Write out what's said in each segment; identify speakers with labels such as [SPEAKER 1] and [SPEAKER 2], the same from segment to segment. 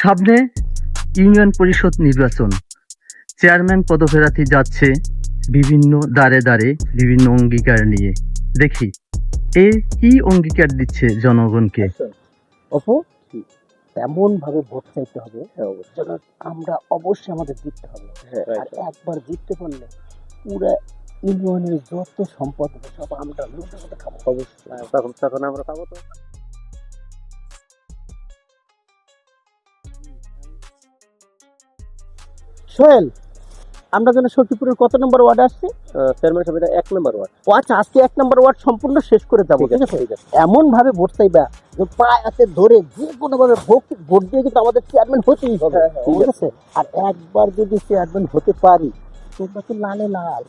[SPEAKER 1] সামনে ইউনিয়ন পরিষদ নির্বাচন। চেয়ারম্যান পদপ্রার্থী যাচ্ছে বিভিন্ন দাঁড়ে দাঁড়ে বিভিন্ন অঙ্গীকার নিয়ে। দেখি এ কি অঙ্গীকার দিচ্ছে জনগণকে?
[SPEAKER 2] অপু তেমন ভাবে ভোট চাইতে হবে। আমরা অবশ্যই আমাদের জিততে হবে। আর একবার জিততে পারলে পুরো ইউনিয়নের যত সম্পদ হবে সব আমরা লুটে লুটে খাব। অবশ্যই। তখন তখন আমরা খাব তো। সোহেল আমরা যেন সখীপুরের কত নম্বর ওয়ার্ড আসছি? চেয়ারম্যান সাহেব এটা এক নম্বর ওয়ার্ড। ও আচ্ছা আজকে এক নম্বর ওয়ার্ড সম্পূর্ণ শেষ করে যাব ঠিক আছে এমন ভাবে ভোট চাইবা যে পায়ে হাতে ধরে যে কোনো ভাবে ভোট ভোট দিয়ে কিন্তু আমাদের চেয়ারম্যান হতেই হবে ঠিক আছে? আর একবার যদি চেয়ারম্যান হতে পারি তোমরা তো লালে লাল।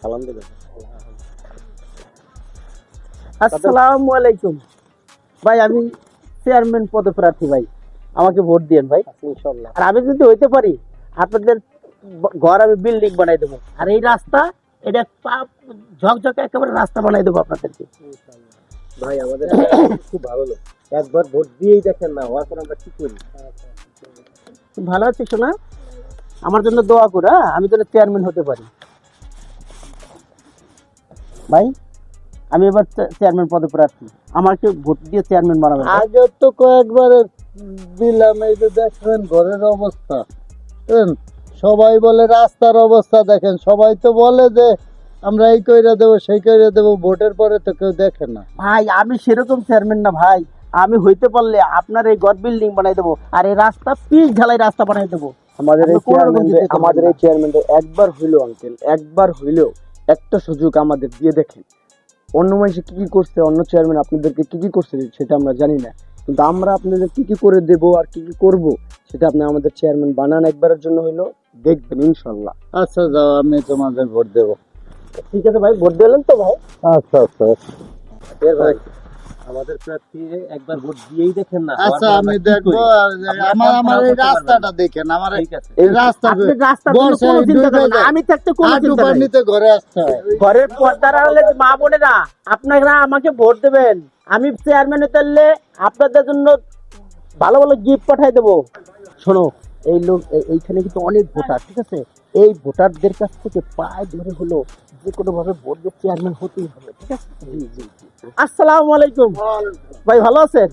[SPEAKER 2] সালাম দেবেন আসসালামু আলাইকুম। ভাই আমি চেয়ারম্যান পদপ্রার্থী ভাই। আমাকে ভোট দিয়েন ভাই। আর আমি যদি হইতে পারি আপনাদের ঘর আমি বিল্ডিং বানাই দেবো। আর এই রাস্তা এটা ঝকঝকে একেবারে রাস্তা বানাই দেবো আপনাদেরকে।
[SPEAKER 3] ভাই আমাদের খুব ভালো লোক। একবার ভোট দিয়েই দেখেন না হওয়ার পর আমরা কি করি?
[SPEAKER 2] ভালো আছি শোনা আমার জন্য দোয়া করে হ্যাঁ? আমি যেন চেয়ারম্যান হতে পারি। ভাই আমি এবার চেয়ারম্যান পদপ্রার্থী আমাকে ভোট দিয়ে চেয়ারম্যান বানাবেন
[SPEAKER 3] আগে তো কয়েকবার দিলাম এই যে দেখবেন ঘরের অবস্থা। সবাই বলে রাস্তার অবস্থা দেখেন। সবাই তো বলে যে আমরা এই কইরা দেবো সেই কইরা দেবো ভোটের পরে তো কেউ দেখে না।
[SPEAKER 2] ভাই আমি সেরকম চেয়ারম্যান না ভাই। আমি হইতে পারলে আপনার এই গড বিল্ডিং বানাই দেবো আর এই রাস্তা পিচ ঢালাই রাস্তা বানাই দেবো।
[SPEAKER 3] আমাদের
[SPEAKER 2] এই চেয়ারম্যান
[SPEAKER 3] আমাদের এই চেয়ারম্যান একবার হইল আঙ্কেল একবার হইলেও একটা সুযোগ আমাদের দিয়ে দেখেন। অন্য মানুষে কী কী করছে অন্য চেয়ারম্যান আপনাদেরকে কী কী করছে সেটা আমরা জানি না। কিন্তু আমরা আপনাদের কী কী করে দেব আর কী কী করব সেটা আপনি আমাদের চেয়ারম্যান বানান একবারের জন্য হইল দেখবেন ইনশাল্লাহ আচ্ছা যাও আমি তোমাদের ভোট দেবো।
[SPEAKER 2] ঠিক আছে ভাই ভোট দিলেন তো ভাই?
[SPEAKER 3] আচ্ছা আচ্ছা।
[SPEAKER 2] ভাই।
[SPEAKER 3] আমাদের প্রার্থী একবার ভোট দিয়েই দেখেন না
[SPEAKER 4] আচ্ছা আমি দেখব আমার আমার এই রাস্তাটা দেখেন আমার এই- রাস্তা
[SPEAKER 2] রাস্তা কোনো
[SPEAKER 4] বর্ষায়
[SPEAKER 2] চিন্তা করেন না।
[SPEAKER 4] যায়।
[SPEAKER 2] আমি কোনো চিন্তা।
[SPEAKER 4] পানিতে ঘরে আসতে হয়
[SPEAKER 2] ঘরের পর্দার আড়ালে মা বোনেরা আপনারা আমাকে ভোট দেবেন। আমি চেয়ারম্যান হতে পারলে আপনাদের জন্য ভালো ভালো গিফট পাঠাই দেবো। শোনো এই লোক এইখানে কিন্তু অনেক ভোটার ঠিক আছে? এই ভোটারদের কাছ থেকে পায়ে ধরে হলো যে কোনো ভাবে ভোট চেয়ারম্যান হতেই হবে ঠিক আছে? জি জি আসসালামু আলাইকুম। ভাই ভালো আছেন?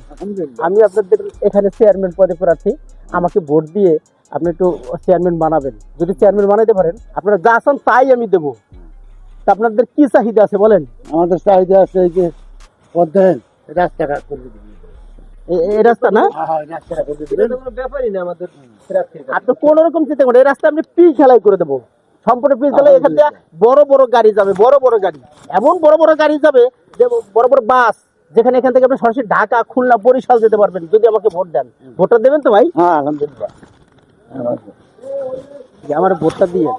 [SPEAKER 2] আমি আপনাদের এখানে চেয়ারম্যান পদে প্রার্থী। আমাকে ভোট দিয়ে আপনি একটু চেয়ারম্যান বানাবেন। যদি চেয়ারম্যান বানাইতে পারেন আপনারা যা আছেন তাই আমি দেবো। তা আপনাদের কি চাহিদা আছে বলেন?
[SPEAKER 4] আমাদের চাহিদা আছে এই যে পদ্মেন রাস্তাটা করে দিবেন।
[SPEAKER 2] এই রাস্তা না?
[SPEAKER 4] হ্যাঁ
[SPEAKER 3] কাছে।
[SPEAKER 2] আপনি কোন রকম চিন্তা করেন এই রাস্তা আমি পি ঢালাই করে দেবো। সম্পূর্ণ পিচ ঢালাই এখান থেকে বড় বড় গাড়ি যাবে বড় বড় গাড়ি। এমন বড় বড় গাড়ি যাবে যে বড় বড় বাস যেখানে এখান থেকে আপনি সরাসরি ঢাকা খুলনা বরিশাল যেতে পারবেন। যদি আমাকে ভোট দেন। ভোটটা দেবেন তো ভাই?
[SPEAKER 4] হ্যাঁ আলহামদুলিল্লাহ।
[SPEAKER 2] আমার ভোটটা দিয়ে।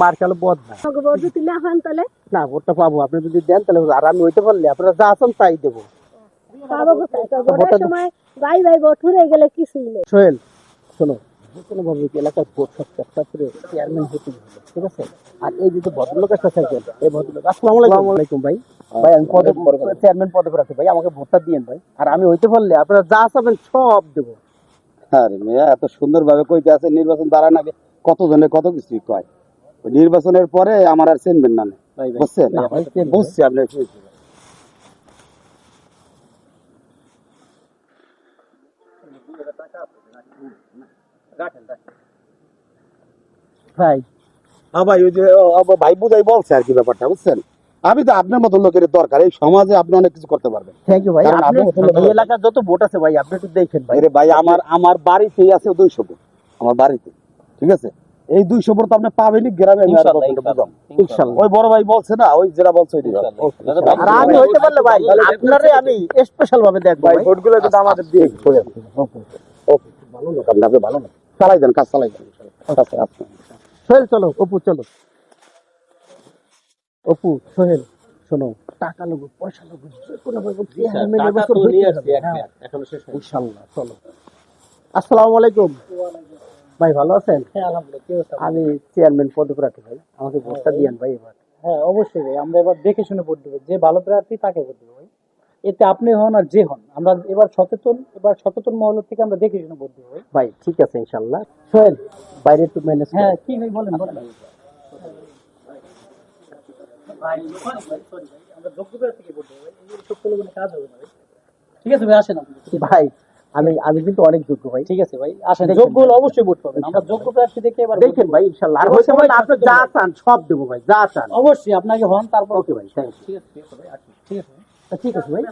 [SPEAKER 2] মার কালো না
[SPEAKER 5] আমাকে ভোট দিতে না তাহলে
[SPEAKER 2] ভোটটা পাবো। আপনি যদি দেন তাহলে আর আমি হইতে পারলে আপনারা যা আছেন তাই দেবো।
[SPEAKER 5] পাবো তো
[SPEAKER 2] ভোটটা
[SPEAKER 5] ভোটের
[SPEAKER 2] দি-
[SPEAKER 5] সময় ভাই ভাই ভোট গেলে কিছুই নেই
[SPEAKER 2] সোহেল শোনো। যে ভোট চেষ্টা করে চেয়ারম্যান হতে হবে ঠিক আছে? আর এই যে ভদ্রলোক একটা থাকবেন এই ভদ্রলোক আসসালামু আলাইকুম। আলাইকুম ভাই। ভাই আমি পদে চেয়ারম্যান পদে ভাই আমাকে ভোটটা দিয়েন ভাই। আর আমি হইতে পারলে আপনারা যা চাবেন সব দেবো।
[SPEAKER 4] আরে মেয়ে এত সুন্দর ভাবে কইতে আছে নির্বাচন দাঁড়ান আগে কত জনে কত কিছু কয়। নির্বাচনের পরে আমার আর চিনবেন না বুঝছেন। বুঝছি আপনি
[SPEAKER 2] ভাই
[SPEAKER 4] হ্যাঁ ভাই ওই যে ভাই বুঝাই বলছে আর কি ব্যাপারটা বুঝছেন? আমি তো আপনার মতো লোকের দরকার এই সমাজে আপনি অনেক কিছু করতে পারবেন।
[SPEAKER 2] থ্যাংক ইউ ভাই আপনি এই এলাকার যত ভোট আছে ভাই আপনি একটু দেখেন ভাই।
[SPEAKER 4] আরে ভাই আমার আমার বাড়িতেই আছে দুইশো ভোট আমার বাড়িতে ঠিক আছে? এই দুইশো ভোট তো আপনি পাবেনই গ্রামে আমি আর বুঝাম।
[SPEAKER 2] ইনশাল্লাহ
[SPEAKER 4] ওই বড় ভাই বলছে না ওই যেটা বলছে ওইটাই
[SPEAKER 3] ইনশাল্লাহ।
[SPEAKER 2] আর আমি হইতে পারলে ভাই আপনারে আমি স্পেশাল ভাবে দেখব
[SPEAKER 4] ভাই ভোটগুলো কিন্তু আমাদের দিয়ে ওকে ওকে। ভালো লোক আপনি ভালো লোক। চালাই দেন কাজ চালাই দেন। আচ্ছা। আচ্ছা
[SPEAKER 2] সোহেল চলো অপু চলো। অপু সোহেল শোনো টাকা লোক পয়সা লোক যে কোনো হ্যাঁ। ইনশাল্লাহ চলো। আসসালামু আলাইকুম। ভাই ভালো আছেন?
[SPEAKER 6] হ্যাঁ কি
[SPEAKER 2] আমি চেয়ারম্যান পদপ্রার্থী ভাই। আমাকে ভোটটা দিয়েন ভাই এবার।
[SPEAKER 6] হ্যাঁ অবশ্যই ভাই। আমরা এবার দেখে শুনে ভোট দেবো। যে ভালো প্রার্থী তাকে ভোট দেবো ভাই। এতে আপনি হন আর যে হন। আমরা এবার সচেতন এবার সচেতন মহল থেকে আমরা দেখে শুনে ভোট দেবো ভাই
[SPEAKER 2] ঠিক আছে ইনশাল্লাহ সোহেল। বাইরে একটু ম্যানেজ
[SPEAKER 6] হ্যাঁ কি ভাই বলেন বলেন। আমরা ভাই এই সব কোনো কাজ হবে না ঠিক আছে ভাই আসেন আপনি।
[SPEAKER 2] ভাই আমি আমি কিন্তু অনেক যোগ্য ভাই।
[SPEAKER 6] ঠিক আছে ভাই আসেন। যোগ্য হলে অবশ্যই ভোট পাবেন। আমরা যোগ্য প্রার্থী দেখে এবার
[SPEAKER 2] দেখেন। ভাই ইনশাল্লাহ আর হইতে পারলে আপনি যা চান সব দেবো ভাই যা চান।
[SPEAKER 6] অবশ্যই আপনাকে হন তারপর
[SPEAKER 2] ওকে ভাই থ্যাংক ইউ
[SPEAKER 6] ঠিক আছে ঠিক আছে ভাই ঠিক আছে।
[SPEAKER 2] ঠিক আছে ভাই।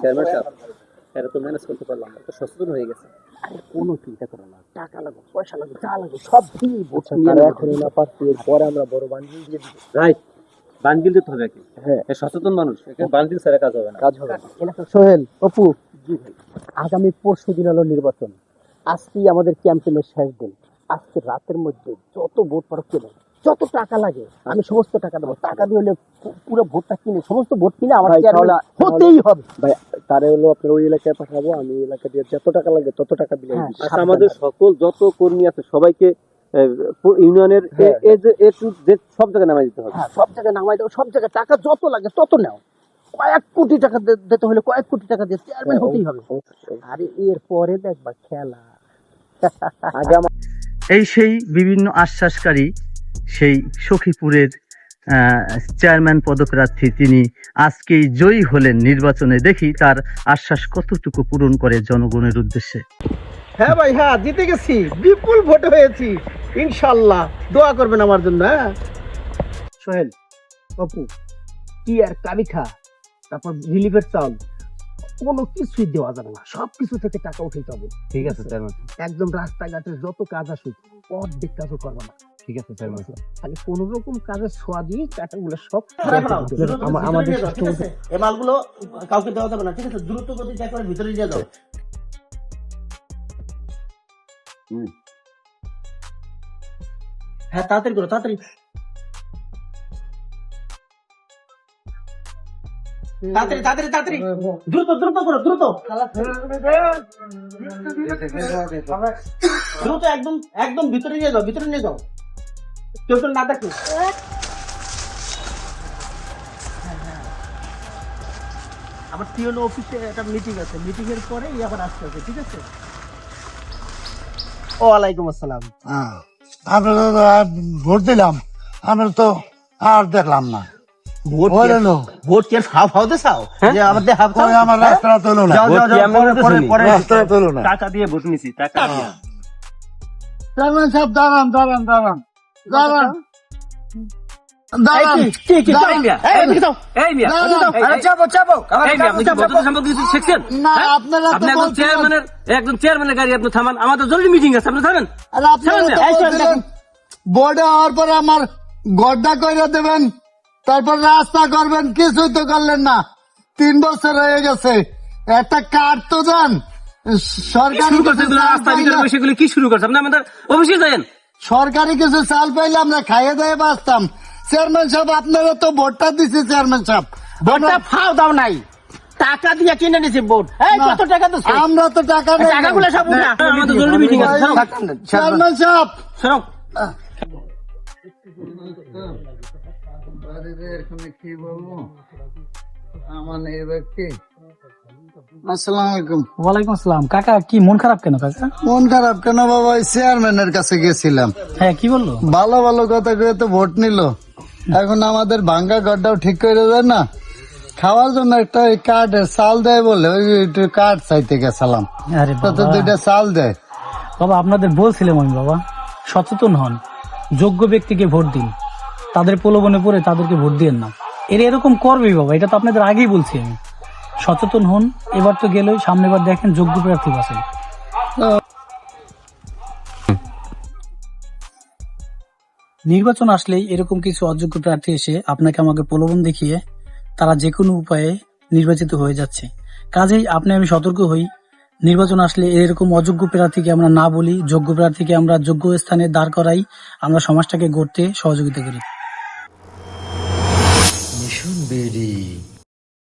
[SPEAKER 2] চেয়ারম্যান সাহেব এটা তো ম্যানেজ করতে পারলাম না তো সচেতন হয়ে গেছে। কোনো চিন্তা করো না। টাকা লাগবে পয়সা লাগবে যা লাগবে সব দিয়ে ভোট নিয়ে এখন না এরপরে আমরা বড় বান্ডিল দিয়ে দিব।
[SPEAKER 3] রাইট বান্ডিল দিতে হবে কি
[SPEAKER 2] হ্যাঁ।
[SPEAKER 3] সচেতন মানুষ বান্ডিল ছাড়া কাজ হবে না।
[SPEAKER 2] কাজ হবে এলাকা সোহেল অপু জি ভাই। আগামী পরশু দিন হলো নির্বাচন। আজকেই আমাদের ক্যাম্পেইনের শেষ দিন। আজকে রাতের মধ্যে যত ভোট পারো কেনে যত টাকা লাগে আমি সমস্ত টাকা দেবো। টাকা দিয়ে হলে পুরো ভোটটা কিনে সমস্ত ভোট কিনে আমার হতেই হবে।
[SPEAKER 3] ভাই তারে হলো আপনার ওই এলাকায় পাঠাবো আমি এলাকা দিয়ে যত টাকা লাগে তত টাকা দিলে
[SPEAKER 2] হ্যাঁ,
[SPEAKER 3] আচ্ছা
[SPEAKER 2] সাবধানে।
[SPEAKER 3] আমাদের সকল যত কর্মী আছে সবাইকে ইউনিয়নের
[SPEAKER 2] হ্যাঁ।
[SPEAKER 3] এ যে এ সব জায়গায় নামাই দিতে হবে।
[SPEAKER 2] হ্যাঁ সব জায়গায় নামাই দেবো সব জায়গায় টাকা যত লাগে তত নাও। কয়েক কোটি টাকা দিতে হলে কয়েক কোটি টাকা দিয়ে চেয়ারম্যান হতেই হবে। আরে এর পরে দেখবা খেলা।
[SPEAKER 3] আগে
[SPEAKER 1] এই সেই বিভিন্ন আশ্বাসকারী সেই সখীপুরের চেয়ারম্যান পদপ্রার্থী তিনি আজকেই জয়ী হলেন নির্বাচনে। দেখি তার আশ্বাস কতটুকু পূরণ করে জনগণের উদ্দেশ্যে।
[SPEAKER 2] হ্যাঁ ভাই হ্যাঁ জিতে গেছি। বিপুল ভোটে হয়েছি, ইনশাল্লাহ। দোয়া করবেন আমার জন্য হ্যাঁ। সোহেল অপু কি আর কাবিখা? তারপর রিলিফের চাল। কোনো কিছুই দেওয়া যাবে না। সব কিছু থেকে টাকা উঠাইতে হবে।
[SPEAKER 3] ঠিক আছে চেয়ারম্যান
[SPEAKER 2] একদম রাস্তাঘাটের যত কাজ আসুক অর্ধেক কাজও করবে না।
[SPEAKER 3] ঠিক আছে
[SPEAKER 2] খালি কোন রকম ছোঁয়া দিয়ে টাকাগুলো সব আমাদের
[SPEAKER 7] এই মালগুলো কাউকে দেওয়া যাবে না ঠিক আছে? দ্রুত গতিতে একবারে ভিতরে দিয়ে দাও হ্যাঁ তাড়াতাড়ি করো তাড়াতাড়ি। তাড়াতাড়ি তাড়াতাড়ি তাড়াতাড়ি। দ্রুত দ্রুত করো দ্রুত। দ্রুত একদম একদম ভিতরে নিয়ে যাও ভিতরে নিয়ে যাও। কেউ কেউ না দেখো।
[SPEAKER 2] আমার টিএনও অফিসে একটা মিটিং আছে। মিটিং এর পরে ই আবার আসতে হবে ঠিক আছে? ওয়ালাইকুম আসসালাম।
[SPEAKER 8] হ্যাঁ আমরা তো ভোট দিলাম। আমরা তো আর দেখলাম না।
[SPEAKER 7] ভোট
[SPEAKER 8] ওই
[SPEAKER 7] কে-
[SPEAKER 8] লো,
[SPEAKER 7] ভোট কে হাফ হাওতে চাও? যে আমাদের হাফ চাও
[SPEAKER 8] আমার রাস্তা তোলো না।
[SPEAKER 7] যাও যাও পরে পরে
[SPEAKER 8] রাস্তা তোলো? না।
[SPEAKER 3] টাকা দিয়ে ভোট নিছি টাকা দিয়ে।
[SPEAKER 8] চেয়ারম্যান সাহেব দাঁড়ান দাঁড়ান দাঁড়ান। দাঁড়ান।
[SPEAKER 9] একজন চেয়ারম্যানের গাড়ি আপনি থামান। আমাদের জরুরি মিটিং আছে আপনি থামেন।
[SPEAKER 8] বোর্ডে হওয়ার পরে আমার গড্ডা কইরা দেবেন। তারপর রাস্তা করবেন কিছুই তো করলেন না। তিন বছর হয়ে গেছে। একটা কার্ড তো দেন। সরকারি
[SPEAKER 9] শুরু করছেন
[SPEAKER 8] কিছু চাল পাইলে-
[SPEAKER 9] কি শুরু করছেন? আপনি আমাদের অফিসে যাবেন
[SPEAKER 8] সরকারি কিছু চাল পাইলে আমরা খাইয়ে দিয়ে বাঁচতাম। চেয়ারম্যান সাহেব আপনারা তো ভোটটা দিচ্ছে চেয়ারম্যান সাহেব।
[SPEAKER 2] ভোটটা ফাও দাও নাই। টাকা দিয়ে কিনে নিছি ভোট। এই কত টাকা তো
[SPEAKER 8] আমরা তো টাকা নেই।
[SPEAKER 2] টাকাগুলো সব উঠা।
[SPEAKER 9] আমাদের জরুরি মিটিং আছে
[SPEAKER 8] চেয়ারম্যান সাহেব।
[SPEAKER 9] শোনো
[SPEAKER 8] কি বলব? আমার এই ব্যক্তি। আসসালামু আলাইকুম।
[SPEAKER 6] ওয়ালাইকুম আসসালাম। কাকা কি মন খারাপ কেন কাকা?
[SPEAKER 8] মন খারাপ কেন বাবা? ওই চেয়ারম্যানের কাছে গেছিলাম।
[SPEAKER 6] হ্যাঁ কি বলল?
[SPEAKER 8] ভালো ভালো কথা কয়ে তো ভোট নিল। এখন আমাদের ভাঙ্গা গড্ডাও ঠিক করে দেয় না। খাওয়ার জন্য একটা ওই কার্ড চাল দেয় বলে ওই একটু কার্ড চাইতে গেছিলাম।
[SPEAKER 6] আরে
[SPEAKER 8] তো তো দুইটা চাল দেয়।
[SPEAKER 6] বাবা আপনাদের বলছিলাম আমি বাবা। সচেতন হন। যোগ্য ব্যক্তিকে ভোট দিন। তাদের প্রলোভনে পড়ে তাদেরকে ভোট দিয়েন না। এরা এরকম করবেই বাবা এটা তো আপনাদের আগেই বলছি আমি। সচেতন হন, এবার তো গেলেই সামনে বার দেখেন যোগ্য প্রার্থী বাঁচেন নির্বাচন আসলেই এরকম কিছু অযোগ্য প্রার্থী এসে আপনাকে আমাকে প্রলোভন দেখিয়ে তারা যে কোনো উপায়ে নির্বাচিত হয়ে যাচ্ছে। কাজেই আপনি আমি সতর্ক হই, নির্বাচন আসলে এরকম অযোগ্য প্রার্থীকে আমরা না বলি, যোগ্য প্রার্থীকে আমরা যোগ্য স্থানে দাঁড় করাই, আমরা সমাজটাকে গড়তে সহযোগিতা করি।
[SPEAKER 10] মিশন বেডি